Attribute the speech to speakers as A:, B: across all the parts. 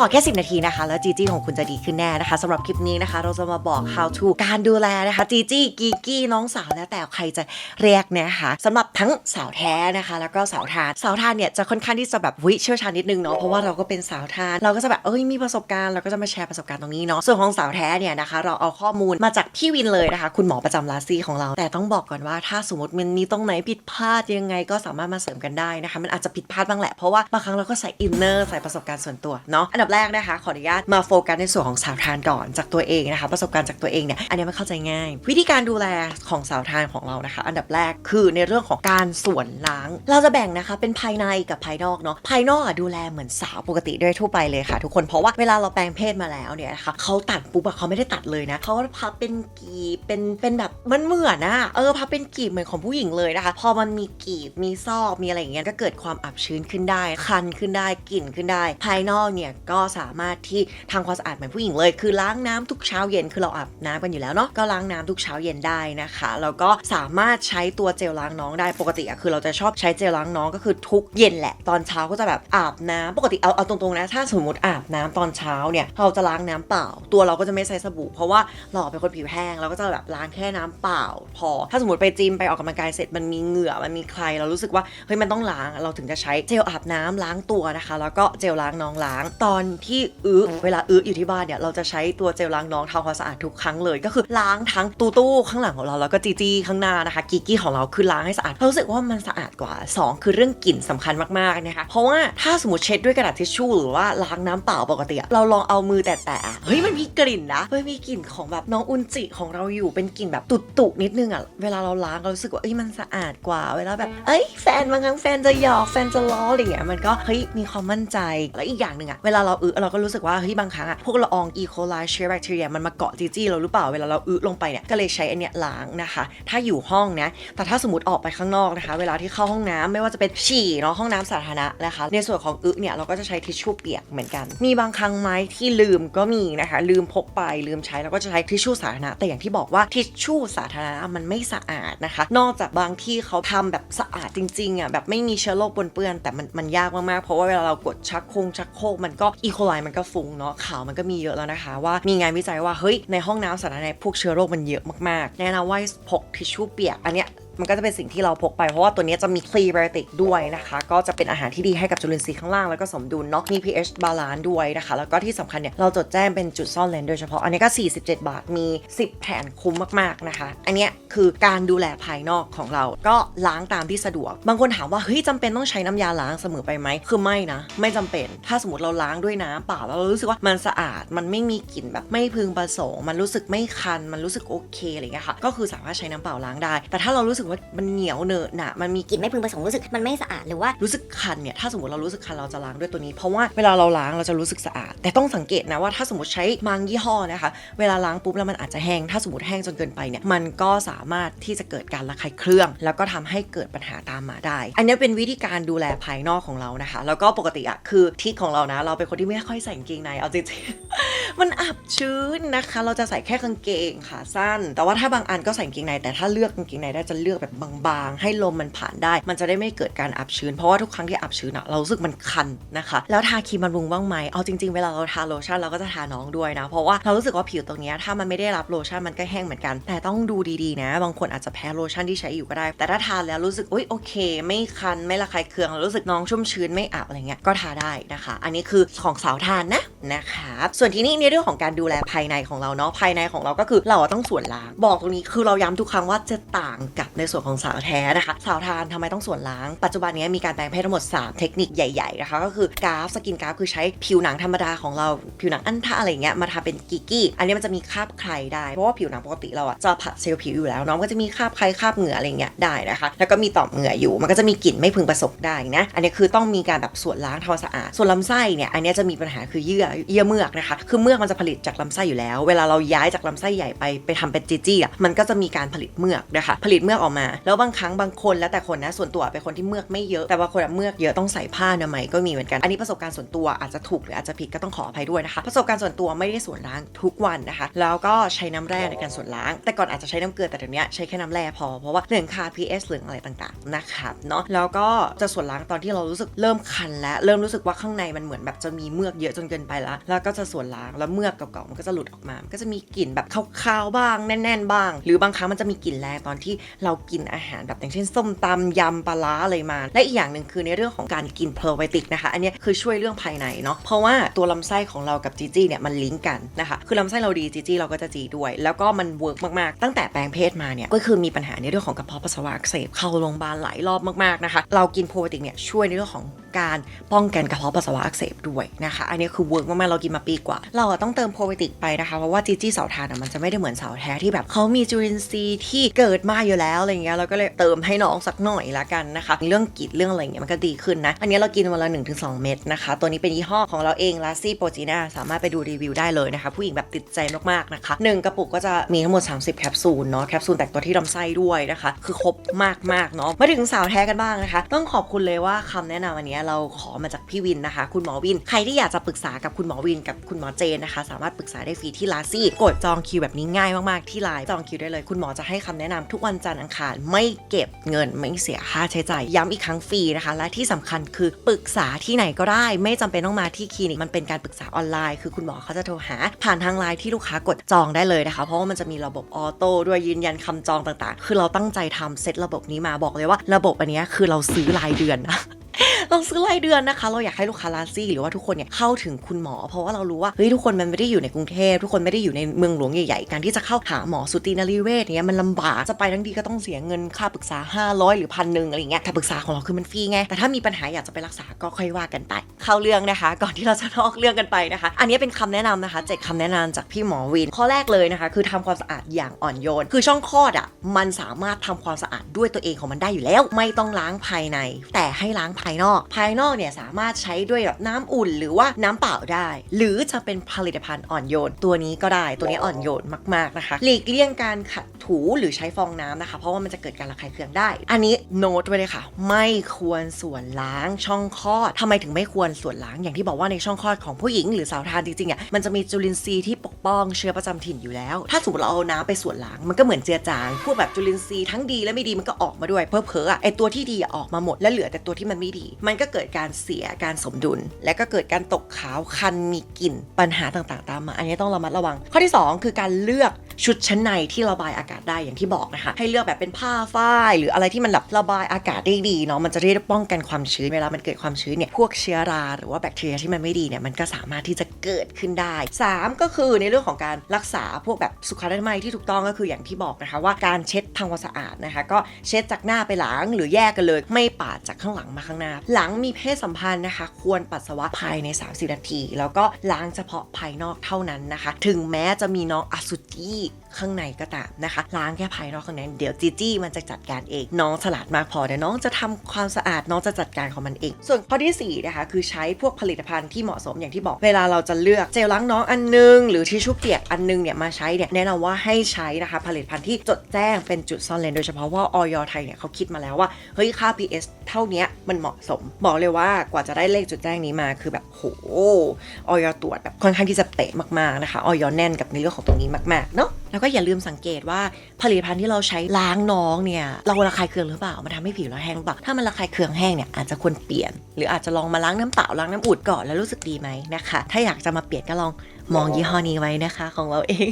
A: ขอแค่ 10 นาทีนะคะ แล้วจีจี้ของคุณจะดีขึ้นแน่นะคะสำหรับคลิปนี้นะคะ เราจะมาบอก how to การดูแลนะคะจีจี้กีกี้น้องสาวแล้วแต่ใครจะเรียกนะคะสำหรับทั้งสาวแท้นะคะ แล้วก็สาวทาน สาวทานเนี่ยจะค่อนข้างที่จะแบบวิเชี่ยวชาญนิดนึงเนาะเพราะว่าเราก็เป็นสาวทาน เราก็จะแบบเอ้ยมีประสบการณ์เราก็จะมาแชร์ประสบการณ์ตรงนี้เนาะส่วนของสาวแท้เนี่ยนะคะเราเอาข้อมูลมาจากพี่วินเลยนะคะ คุณหมอประจำลาซี่ของเรา แต่ต้องบอกก่อนว่าถ้าสมมติมันมีตรงไหนผิดพลาดยังไงก็สามารถมาเสริมกันได้นะคะ มันอาจจะผิดพลาดบ้างแหละเพราะว่าบางครั้งเราก็ใส่อินเนอร์ใส่ประสบการณ์ส่วนตัวเนาะอันดับแรกนะคะ ขออนุญาตมาโฟกัสในส่วนของสาวทานก่อนจากตัวเองนะคะ ประสบการณ์จากตัวเองเนี่ยอันนี้มันเข้าใจง่าย วิธีการดูแลของสาวทานของเรานะคะ อันดับแรกคือในเรื่องของการส่วนล้าง เราจะแบ่งนะคะเป็นภายในกับภายนอกเนาะภายนอกอะดูแลเหมือนสาวปกติด้วยทั่วไปเลยค่ะ ทุกคนเพราะว่าเวลาเราแปลงเพศมาแล้วเนี่ยนะคะเขาตัดปุ๊บอะเขาไม่ได้ตัดเลยนะเขาพับเป็นกีบเป็นเป็นแบบมันเหมือนนะเออพับเป็นกีบเหมือนของผู้หญิงเลยนะคะ พอมันมีกีบมีซอกมีอะไรอย่างเงี้ยก็เกิดความอับชื้นขึ้นได้ คันขึ้นได้กลิ่นขึ้นได้ ภายนอกเนี่ยก็สามารถที่ทำความสะอาดเหมือนผู้หญิงเลย คือล้างน้ำทุกเช้าเย็นคือเราอาบน้ำกันอยู่แล้วเนาะก็ล้างน้ำทุกเช้าเย็นได้นะคะแล้วก็สามารถใช้ตัวเจลล้างน้องได้ปกติอะคือเราจะชอบใช้เจลล้างน้องก็คือทุกเย็นแหละตอนเช้าก็จะแบบอาบน้ำปกติเอาเอาตรงๆนะ ถ้าสมมติอาบน้ำตอนเช้าเนี่ยเราจะล้างน้ำเปล่า ตัวเราก็จะไม่ใช้สบู่ เพราะว่าเราเป็นคนผิวแห้งเราก็จะแบบล้างแค่น้ำเปล่า พอ ถ้าสมมติไปจิมไปออกกำลังกายเสร็จมันมีเหงื่อมันมีใครเรารู้สึกว่าเฮ้ยมันต้องล้างเราถึงจะใช้เจลอาบน้ำล้างตัวนะคะ แล้วก็เจลล้างน้องล้างตอนที่อื้อเวลาอื้ออยู่ที่บ้านเนี่ยเราจะใช้ตัวเจลล้างน้องทำความสะอาดทุกครั้งเลยก็คือล้างทั้งตู้ตู้ข้างหลังของเราแล้วก็จีจีข้างหน้านะคะกิกี้ของเราคือล้างให้สะอาดเรารู้สึกว่ามันสะอาดกว่าสองคือเรื่องกลิ่นสำคัญมากๆนะคะเพราะว่าถ้าสมมติเช็ดด้วยกระดาษทิชชู่หรือว่าล้างน้ำเปล่าปกติเราลองเอามือแตะๆอะเฮ้ยมันมีกลิ่นนะเฮ้ยมีกลิ่นของแบบน้องอุนจิของเราอยู่เป็นกลิ่นแบบตุ่ๆนิดนึงอะเวลาเราล้างเรารู้สึกว่าเอ้ยมันสะอาดกว่าเวลาแบบเอ้ยแฟนบางครั้งแฟนจะหยอกแฟนจะล้ออะไรอย่างเงี้ยมันก็เฮ้ยมีความมั่นใจแล้วอีกอย่างหนึ่งอะเวลาเราอึเราก็รู้สึกว่าเฮ้ยบางครั้งอะพวกละอองอีโคไลเชื้อแบคทีเรียมันมาเกาะจีจี้เราหรือเปล่าเวลาเราอึลงไปเนี่ยก็เลยใช้อันเนี้ยล้างนะคะ ถ้าอยู่ห้องนะแต่ถ้าสมมติออกไปข้างนอกนะคะ เวลาที่เข้าห้องน้ำไม่ว่าจะเป็นฉี่เนาะห้องน้ำสาธารณะนะคะ ในส่วนของอึเนี่ยเราก็จะใช้ทิชชู่เปียกเหมือนกัน มีบางครั้งไหมที่ลืมก็มีนะคะ ลืมพกไปลืมใช้เราก็จะใช้ทิชชู่สาธารณะแต่อย่างที่บอกว่าทิชชู่สาธารณะมันไม่สะอาดนะคะ นอกจากบางที่เขาทำแบบสะอาดจริงๆอะแบบไม่มีเชื้อโรคปนเปื้อนแต่มันมันยากมากๆเพราะว่าเวลาเรากดชักโครงชักโครกมันก็อีีโคไลมันก็ฟุ้งเนาะข่าวมันก็มีเยอะแล้วนะคะ ว่ามีงานวิจัยว่าเฮ้ยในห้องน้ำสาธารณะพวกเชื้อโรคมันเยอะมากๆ แนะนำว่าพกทิชชู่เปียกอันเนี้ย มันก็จะเป็นสิ่งที่เราพกไป เพราะว่าตัวนี้จะมีพรีไบโอติกด้วยนะคะ ก็จะเป็นอาหารที่ดีให้กับจุลินทรีย์ข้างล่างแล้วก็สมดุลเนาะมี pH บาลานซ์ด้วยนะคะ แล้วก็ที่สำคัญเนี่ยเราจดแจ้งเป็นจุดซ่อนเลนโดยเฉพาะอันนี้ก็ 47 บาทมี 10 แผ่นคุ้มมากๆนะคะ อันนี้คือการดูแลภายนอกของเราก็ล้างตามที่สะดวก บางคนถามว่าเฮ้ยจำเป็นต้องใช้น้ำยาล้างเสมอไปไหมคือไม่นะ ไม่จำเป็น ถ้าสมมติเราล้างด้วยน้ำเปล่าแล้วเรารู้สึกว่ามันสะอาดมันไม่มีกลิ่นแบบไม่พึงประสงค์มันรู้สึกไม่คันมันรู้สึกโอเคอะไรเงี้ยค่ะก็คือสามารถใช้น้ำเปล่าล้างได้ แต่ถ้าเรารู้สึกว่ามันเหนียวเหนอะหนะมันมี
B: กลิ่นไม่พึงประสงค์รู้สึกมันไม่สะอาดหรือว่า
A: รู้สึกคันเนี่ยถ้าสมมติเรารู้สึกคันเราจะล้างด้วยตัวนี้ เพราะว่าเวลาเราล้างเราจะรู้สึกสะอาด แต่ต้องสังเกตนะว่าถ้าสมมติใช้บางยี่ห้อนะคะ เวลาล้างปุ๊บแล้วมันอาจจะแห้งถ้าสมมติแห้งจนเกินไปเนี่ยมันก็สามารถที่จะเกิดการระคายเครื่อง แล้วก็ทำให้เกิดปัญหาตามมาได้ อันนี้เป็นวิธีการดูแลภายนอกของเรานะคะ แล้วก็ปกติอะคือทิศของเรานะ เราเป็นคนที่ไม่ค่อยใส่กางเกงในเอาจริงๆมันอับชื้นนะคะ เราจะใส่แค่กางเกงขาสั้น แต่ว่าถ้าบางอันก็ใส่กางเกงในแต่ถ้าเลือกกางเกงในได้จะเลือกแบบบางๆ ให้ลมมันผ่านได้ มันจะได้ไม่เกิดการอับชื้น เพราะว่าทุกครั้งที่อับชื้นอะเรารู้สึกมันคันนะคะ แล้วทาครีมบำรุงบ้างไหมเอาจริงๆ เวลาเราทาโลชั่นเราก็จะทาน้องด้วยนะ เพราะว่าเรารู้สึกว่าผิวตรงนี้ถ้ามันไม่ได้รับโลชั่นมันก็แห้งเหมือนกัน แต่ต้องดูดีๆนะ บางคนอาจจะแพ้โลชั่นที่ใช้อยู่ก็ได้ แต่ถ้าทานแล้วรู้สึกอุ๊ยโอเค ไม่คันไม่ระคายเคืองรู้สึกน้องชุ่มชื้นไม่อับอะไรเงี้ยก็ทาได้นะคะ อันนี้คือของสาวทานนะนะคะส่วนที่นี่ในเรื่องของการดูแลภายในของเราเนาะภายในของเราก็คือเราต้องส่วนล้าง บอกตรงนี้คือเราย้ำทุกครั้งว่าจะต่างกับในส่วนของสาวแท้นะคะ สาวทานทำไมต้องส่วนล้าง ปัจจุบันนี้มีการแปลงเพศทั้งหมด 3 เทคนิคใหญ่ๆนะคะก็คือกราฟสกินกราฟคือใช้ผิวหนังธรรมดาของเราผิวหนังอันทะอะไรเงี้ยมาทำเป็นกิกกี้ อันนี้มันจะมีคราบใครได้ เพราะว่าผิวหนังปกติเราอะจะผัดเซลล์ผิวอยู่แล้วนาะมันก็จะมีคราบใครคราบเหงื่ออะไรเงี้ยได้นะคะ แล้วก็มีต่อมเหงื่ออยู่ มันก็จะมีกลิ่นไม่พึงประสงค์ได้นะ อันนี้คือต้องมีการแบบส่วนล้างทำความสะอาด ส่วนลำไส้เนี่ยอันนี้จะมีปัญหาคือเยื่อเยื่อเมือกนะคะ คือเมือกมันจะผลิตจากลำไส้อยู่แล้ว เวลาเราย้ายจากลำไส้ใหญ่ไปไปทำเป็นจีจี้อะมันก็จะมีการผลิตเมือกนะคะผลิตเมือกออกมา แล้วบางครั้งบางคนแล้วแต่คนนะส่วนตัวเป็นคนที่เมือกไม่เยอะแต่บางคนเมือกเยอะต้องใส่ผ้าอนามัยก็มีเหมือนกันอันนี้ประสบการณ์ส่วนตัวอาจจะถูกหรืออาจจะผิดก็ต้องขออภัยด้วยนะคะประสบการณ์ส่วนตัวไม่ได้ส่วนล้างทุกวันนะคะ แล้วก็ใช้น้ำแร่ในการส่วนล้าง แต่ก่อนอาจจะใช้น้ำเกลือแต่เดี๋ยวนี้ใช้แค่น้ำแร่พอเพราะว่าเรื่องคา pH เรื่องอะไรต่างๆนะครับเนาะแล้วก็จะส่วนล้างตอนที่เรารู้สึกเริ่มคันแล้วเริ่มรู้สึกว่าข้างในมันเหมือนแบบจะมีเมือกเยอะจนเกินไปแล้ว แล้วก็จะส่วนล้างแล้วเมือกเก่าๆมันก็จะหลุดออกมา มันก็จะมีกลิ่นแบบคาวๆบ้างแน่น ๆ บ้าง หรือบางครั้งมันจะมีกลิ่นแรงตอนที่เรากินอาหารแบบอย่างเช่นส้มตำยำปลาร้าอะไรมา และอีกอย่างหนึ่งคือในเรื่องของการกินเพลไบติกนะคะ อันนี้คือช่วยเรื่องภายในเนาะเพราะว่าตัวลำไส้ของเรากับจีจี้เนี่ยมันลิงก์กันนะคะคือลำไส้เราดีจีจี้เราก็จะจีด้วย แล้วก็มันเวิร์กมากๆ ตั้งแต่แปลงเพศมาเนี่ยก็คือมีปัญหาในเรื่องของกระเพาะปัสสาวะอักเสบเข้าโรงพยาบาลหลายรอบมากๆนะคะเรากินโปรไบติกเนี่ยช่วยในเรื่องของการป้องกันกระเพาะปัสสาวะอักเสบด้วยนะคะ อันนี้คือเวิร์กมากๆเรากินมาปีกว่า เราต้องเติมโปรไบติกไปนะคะ เพราะว่าจีจี้สาทานมันจะไม่ได้เหมือนสาวแท้ที่แบบเขามีจุลินทรีย์ที่เกิดมาอยู่แล้วอะไรเงี้ยเราก็เลยเติมให้น้องสักหน่อยละกันนะคะ เรื่องกิดเรื่องอะไรเงี้ยมันก็ดีขึ้นนะ อันนี้เรากินวันละ 1-2 เม็ดนะคะ ตัวนี้เป็นยี่ห้อของเราเองลาซี่โปรจีนาสามารถไปดูรีวิวได้เลยนะคะ ผู้หญิงแบบติดใจมากๆนะคะหนึ่งกระปุกก็จะมีทั้งหมด 30 แคปซูลเนาะแคปซูลแตกตัวที่ลำไส้ด้วยนะคะ คือครบมากๆเนาะมาถึงสาวแท้กันบ้างนะคะ ต้องขอบคุณเลยว่าคำแนะนำวันนี้เราขอมาจากพี่วินนะคะ คุณหมอวิน ใครที่อยากจะปรึกษากับคุณหมอวินกับคุณหมอเจนนะคะ สามารถปรึกษาได้ฟรีที่ลาซี่กดจองคิวแบบนี้ง่ายมากๆที่ไลน์จองคิวได้เลย คุณหมอจะให้คำแนะนำทุกวันจันทร์อังคารไม่เก็บเงินไม่เสียค่าใช้จ่ายย้ำอีกครั้งฟรีนะคะ และที่สำคัญคือปรึกษาที่ไหนก็ได้ ไม่จำเป็นต้องมาที่คลินิกมันเป็นการปรึกษาออนไลน์ คือคุณหมอเขาจะโทรหา ผ่านทางไลน์ที่ลูกค้ากดจองได้เลยนะคะ เพราะว่ามันจะมีระบบออโต้ด้วยยืนยันคำจองต่างๆ คือเราตั้งใจทำเซตระบบนี้มาบอกเลยว่า ระบบอันนี้คือเราซื้อรายเดือนนะ เราซื้อรายเดือนนะคะ เราอยากให้ลูกค้าลาซี่หรือว่าทุกคนเนี่ยเข้าถึงคุณหมอ เพราะว่าเรารู้ว่าเฮ้ยทุกคนมันไม่ได้อยู่ในกรุงเทพทุกคนไม่ได้อยู่ในเมืองหลวงใหญ่ๆการที่จะเข้าหาหมอสุตินรีเวชเนี่ยมันลำบากจะไปทั้งทีก็ต้องเสียเงินค่าปรึกษา 500 หรือพันหนึ่งอะไรเงี้ยแต่ปรึกษาของเราคือมันฟรีไงแต่ถ้ามีปัญหาอยากจะไปรักษาก็ค่อยว่ากันไป เข้าเรื่องนะคะ ก่อนที่เราจะนอกเรื่องกันไปนะคะ อันนี้เป็นคำแนะนำนะคะเจ็ดคำแนะนำจากพี่หมอวินข้อแรกเลยนะคะ คือทำความสะอาดอย่างอ่อนโยน คือช่องคลอดอะมันสามารถทำความสะอาดด้วยตัวเองของมันได้อยู่แล้ว ไม่ต้องล้างภายใน แต่ให้ล้างภายนอกภายนอกเนี่ยสามารถใช้ด้วยแบบน้ำอุ่น หรือว่าน้ำเปล่าได้ หรือจะเป็นผลิตภัณฑ์อ่อนโยน ตัวนี้ก็ได้ตัวนี้อ่อนโยนมากๆนะคะ หลีกเลี่ยงการขัดถูหรือใช้ฟองน้ำนะคะ เพราะว่ามันจะเกิดการระคายเคืองได้ อันนี้โน้ตไว้เลยค่ะ ไม่ควรส่วนล้างช่องคลอดทำไมถึงไม่ควรส่วนล้างอย่างที่บอกว่าในช่องคลอดของผู้หญิง หรือสาวทานจริงๆอะมันจะมีจุลินทรีย์ที่ปกป้องเชื้อประจำถิ่นอยู่แล้ว ถ้าสมมติเราเอาน้ำไปส่วนล้างมันก็เหมือนเจือจางพวกแบบจุลินทรีย์ทั้งดีและไม่ดีมันก็ออกมาด้วยเพอเพอๆอะไอตัวที่ดีอออกมาหมด แล้วเหลือแต่ตัวที่มันไม่ดีมันก็เกิดการเสียการสมดุล และก็เกิดการตกขาวคันมีกลิ่นปัญหาต่างๆ ตามมา อันนี้ต้องระมัดระวัง ข้อที่ 2 คือการเลือก ชุดชั้นในที่ระบายอากาศได้อย่างที่บอกนะคะ ให้เลือกแบบเป็นผ้าฝ้าย หรืออะไรที่มันแบบระบายอากาศได้ดีเนาะมันจะได้ป้องกันความชื้นเวลามันเกิดความชื้นเนี่ยพวกเชื้อราหรือว่าแบคทีเรียที่มันไม่ดีเนี่ยมันก็สามารถที่จะเกิดขึ้นได้ 3 ก็คือในเรื่องของการรักษาพวกแบบสุขอนามัยที่ถูกต้องก็คืออย่างที่บอกนะคะว่าการเช็ดทำความสะอาดนะคะ ก็เช็ดจากหน้าไปหลังหรือแยกกันเลย ไม่ปาดจากข้างหลังมาข้างหน้า หลังมีเพศสัมพันธ์นะคะ ควรปัสสาวะภายใน 30 นาที แล้วก็ล้างเฉพาะภายนอกเท่านั้นนะคะ ถึงแม้จะมีน้องอสุจิん?ข้างในก็ตามนะคะ ล้างแค่ภายนอกข้างในเดี๋ยวจีจี้มันจะจัดการเอง น้องฉลาดมากพอเดี๋ยวน้องจะทำความสะอาดน้องจะจัดการของมันเอง ส่วนข้อที่สี่นะคะคือใช้พวกผลิตภัณฑ์ที่เหมาะสมอย่างที่บอกเวลาเราจะเลือกเจลล้างน้องอันนึง หรือทิชชู่เปียกอันนึงเนี่ยมาใช้เนี่ยแนะนำว่าให้ใช้นะคะผลิตภัณฑ์ที่จดแจ้งเป็นจุดซ่อนเลนโดยเฉพาะว่าออยไทยเนี่ยเขาคิดมาแล้วว่าเฮ้ยค่า PS เท่านี้มันเหมาะสม บอกเลยว่ากว่าจะได้เลขจุดแจ้งนี้มาคือแบบโหออยตรวจแบบค่อนข้างที่จะเป๊ะมากๆนะคะออยแน่นกับในเรื่องของตรงนี้มากๆเนาะแล้วก็อย่าลืมสังเกตว่าผลิตภัณฑ์ที่เราใช้ล้างน้องเนี่ยเราระคายเคืองหรือเปล่ามันทำให้ผิวเราแห้งหรือเปล่าถ้ามันระคายเคืองแห้งเนี่ยอาจจะควรเปลี่ยน หรืออาจจะลองมาล้างน้ำเปล่าล้างน้ำอุดก่อนแล้วรู้สึกดีไหมนะคะ ถ้าอยากจะมาเปลี่ยนก็ลอง มองยี่ห้อนี้ไว้นะคะของเราเอง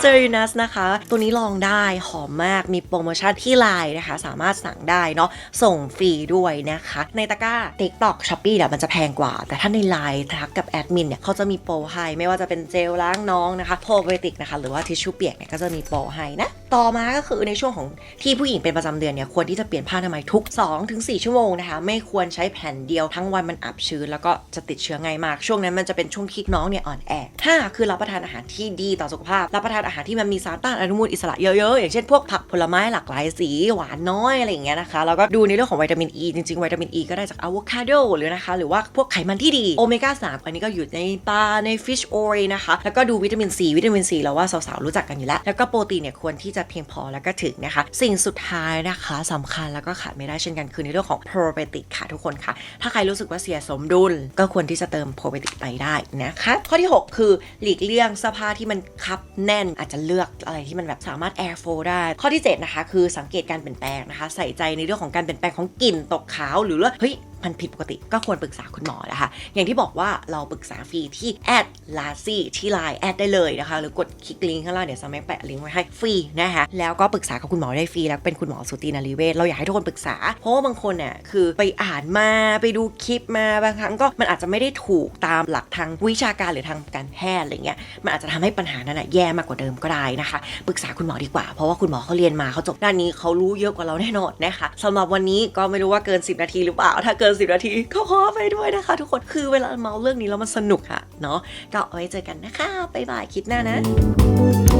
A: เจอรินัสนะคะ ตัวนี้ลองได้หอมมากมีโปรโมชั่นที่ไลน์นะคะ สามารถสั่งได้เนาะส่งฟรีด้วยนะคะ ในตะกร้า TikTok Shopee เนี่ยมันจะแพงกว่า แต่ถ้าในไลน์ทักกับแอดมินเนี่ยเขาจะมีโปรให้ไม่ว่าจะเป็นเจลล้างน้องนะคะโพรไบติกนะคะ หรือว่าทิชชู่เปียกเนี่ยก็จะมีโปรให้นะต่อมาก็คือในช่วงของที่ผู้หญิงเป็นประจำเดือนเนี่ยควรที่จะเปลี่ยนผ้าอนามัยทุก 2-4 ชั่วโมงนะคะ ไม่ควรใช้แผ่นเดียวทั้งวันมันอับชื้น แล้วก็จะติดเชื้อง่ายมาก ช่วงนั้นมันจะเป็นช่วงที่น้องเนี่ยอ่อนแอห้าคือรับประทานอาหารที่ดีต่อสุขภาพ รับประทานอาหารที่มันมีสารต้านอนุมูลอิสระเยอะๆอย่างเช่นพวกผักผลไม้หลากหลายสีหวานน้อยอะไรอย่างเงี้ยนะคะแล้วก็ดูในเรื่องของวิตามินอ e, ีจริงๆวิตามินอ e ีก็ได้จากอะโวคาโดหรือนะคะหรือว่าพวกไขมันที่ดีโอเมก้า3อันนี้ก็อยู่ในปลาในฟิชออยนะคะแล้วก็ดูวิตามินซีวิตามินซีเราว่าสาวๆรู้จักกันอยู่แล้วแล้วก็โปรตีนเนี่ยควรที่จะเพียงพอแล้วก็ถึงนะคะ สิ่งสุดท้ายนะคะสำคัญแล้วก็ขาดไม่ได้เช่นกันคือในเรื่องของโปรไบติกค่ะทุกคนค่ะ ถ้าใครรู้สึกว่าเสียสมดุล ก็ควรที่จะเติมโปรไบติกไปได้นะคะ ข้อที่ 6 คือหลีกเลี่ยงเสื้อผ้าที่มันคับแน่นอาจจะเลือกอะไรที่มันแบบสามารถแอร์โฟได้ ข้อที่7นะคะคือสังเกตการเปลี่ยนแปลงนะคะ ใส่ใจในเรื่องของการเปลี่ยนแปลงของกลิ่นตกขาว หรือว่าเฮ้ยมันผิดปกติก็ควรปรึกษาคุณหมอนะคะ อย่างที่บอกว่าเราปรึกษาฟรีที่แอดลาซี่ที่ไลน์แอดได้เลยนะคะ หรือกดคลิกลิงก์ข้างล่างเดี๋ยวจะไม่แปะลิงก์ไว้ให้ฟรีนะคะ แล้วก็ปรึกษากับคุณหมอได้ฟรีแล้วเป็นคุณหมอสูตินารีเวชเราอยากให้ทุกคนปรึกษา เพราะว่าบางคนเนี่ยคือไปอ่านมาไปดูคลิปมาบางครั้งก็มันอาจจะไม่ได้ถูกตามหลักทางวิชาการหรือทางการแพทย์อะไรเงี้ยมันอาจจะทำให้ปัญหานั้นนะแย่มากกว่าเดิมก็ได้นะคะปรึกษาคุณหมอดีกว่าเพราะว่าคุณหมอเขาเรียนมาเขาจบด้านนี้เขารู้เยอะกว่าเราแน่นอนนะคะสำหรับวันนี้ก็ไม่รู้ว่าเกิน 10 นาทีหรือเปล่าถ้าเกิน 10 นาทีก็ขอไปด้วยนะคะ ทุกคนคือเวลาเมาเรื่องนี้แล้วมันสนุกอะเนาะก็เอาไว้เจอกันนะคะบ๊ายบายคิดหน้านะ